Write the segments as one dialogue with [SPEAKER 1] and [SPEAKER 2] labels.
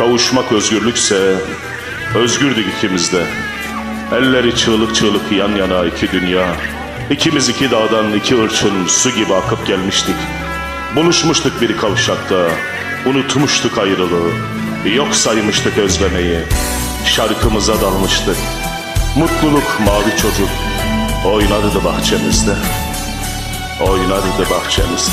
[SPEAKER 1] Kavuşmak özgürlükse özgürdük ikimiz de. Elleri çığlık çığlık yan yana iki dünya. İkimiz iki dağdan iki ırçın su gibi akıp gelmiştik. Buluşmuştuk bir kavşakta, unutmuştuk ayrılığı. Yok saymıştık özlemeyi, şarkımıza dalmıştık. Mutluluk mavi çocuk, oynardı bahçemizde. Oynardı bahçemizde.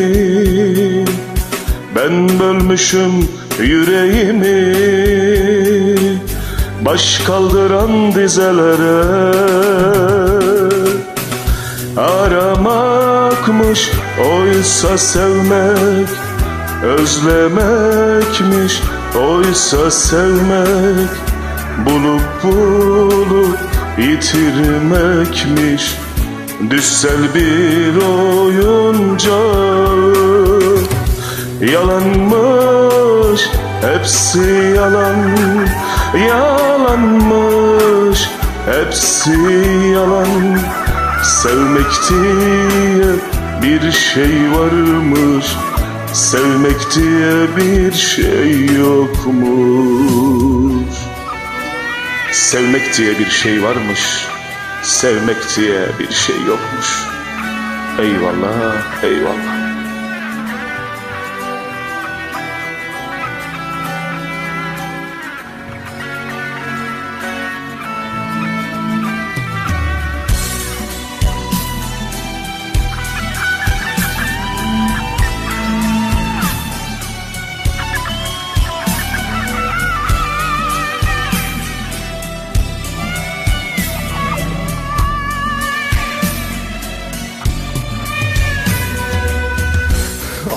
[SPEAKER 1] ben bölmüşüm yüreğimi Baş kaldıran dizelere. Aramakmış oysa sevmek Özlemekmiş oysa sevmek. Bulup bulup yitirmekmiş Düssel bir oyuncağı Yalanmış hepsi yalan. Yalanmış hepsi yalan. Sevmek diye bir şey varmış. Sevmek diye bir şey yokmuş. Sevmek diye bir şey varmış. Sevmek diye bir şey yokmuş. Eyvallah eyvallah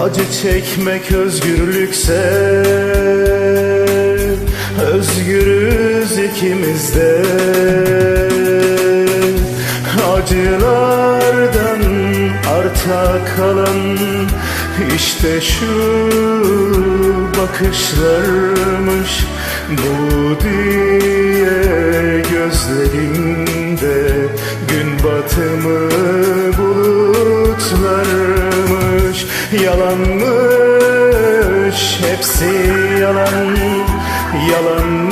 [SPEAKER 2] Acı çekmek özgürlükse Özgürüz ikimiz de Acılardan arta kalan işte şu bakışlarmış Bu diye Yalanmış hepsi yalan. Yalanmış